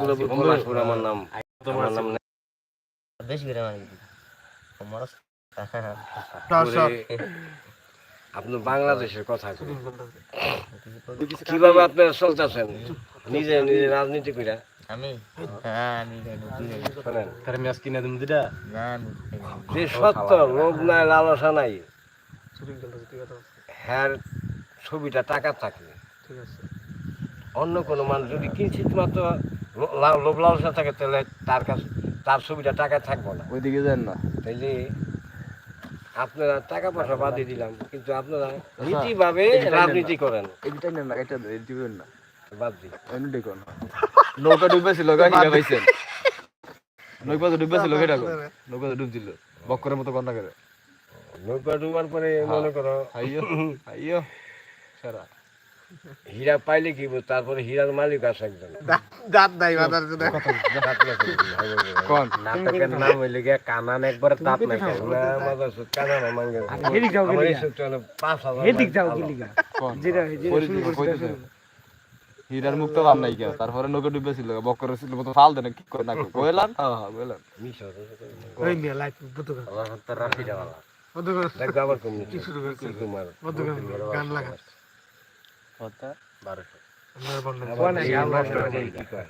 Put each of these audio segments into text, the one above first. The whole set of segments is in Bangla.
আব্দুল পলাশপুর আমার নাম। আমার নাম বেশি করে আমার আপনি বাংলাদেশের কথা কীভাবে আপনারা চলতেছেন? নিজে নিজে রাজনীতি কইরা। আমি? হ্যাঁ যে সত্য লোভ নাই লালসা নাই ছবিটা টাকা থাকলে। অন্য কোনো মানুষ যদি কিঞ্চিত মাত্র লোভ লালসা থাকে তাহলে তার কাছে তার ছবিটা টাকা থাকব না। ওইদিকে যান না। তাইলে আপনারা টাকা পয়সা দিলাম কিন্তু আপনারা নীতিভাবে রাজনীতি করেন। নেন না এটা দিবেন না। বাদ দিই এমনি দেখুন। নৌকা ডুবেছিল গা হিরা পাইছেন নৌকা ডুবেছিল কেটা নৌকা ডুবছিল বক্করের মতো কন্যা করে। নৌকা ডুবার পরে মনে করো। আইয়ো আইয়ো সারা। হীরা পাইলে কি তারপরে হীরার মালিক আছে একজন। দাঁত নাই মাথার জন্য। কোন? নাটকের নাম হইলে গিয়া কানান একবার তাপ নাই। কানান মাঙ্গে এই সুতটা হলো পাঁচ হাজার পরিচিত কইতেছে হীরার মুক্ত কাম নাই কেউ তারপরে নৌকা ডুবেছিল বক্করের ছিল মতো ফাল দেন কি করে না কইলাম হ্যাঁ হ্যাঁ কইলাম মিশর ওই নিয়ে লাইট বন্ধ কর। আমার হাতে রাশি টাকা বন্ধ কর। দেখো আবার কমি শুরু করছি। তোমার গান লাগা। বারোশো। আমার বন্ধ আবার এই নষ্ট হয়ে যায়, কি কয়?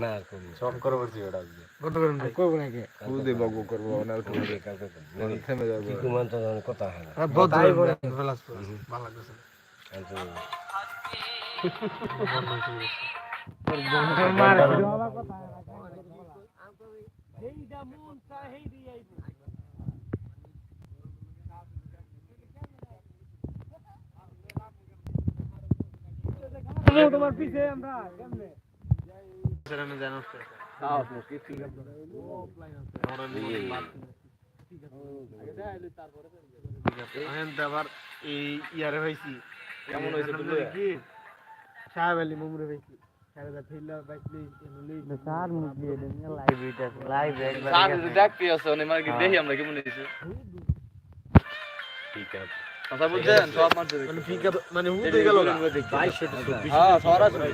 না আর কমি সব করে বলছি ওটা বন্ধ করেন ভাই করব নাকি বুঝে বকব করব না উঠে কমি দিয়ে কাউকে কমি। নানি, থেমে যাব কি কুমান তো জানো কথা হয় না বন্ধ করেন বেলাসপুর ভালো লাগতেছে কিন্তু এখন তো আবার এই ইয়ারে হয়েছি কেমন কি এটা লাইভ একবার স্যার দেখতে আছে মানে দেখি আমরা কেমন? হইছে ঠিক আছে। কথা বলছেন? সব মারতে মানে মানে হুদে গেল না? হ্যাঁ সরাসরি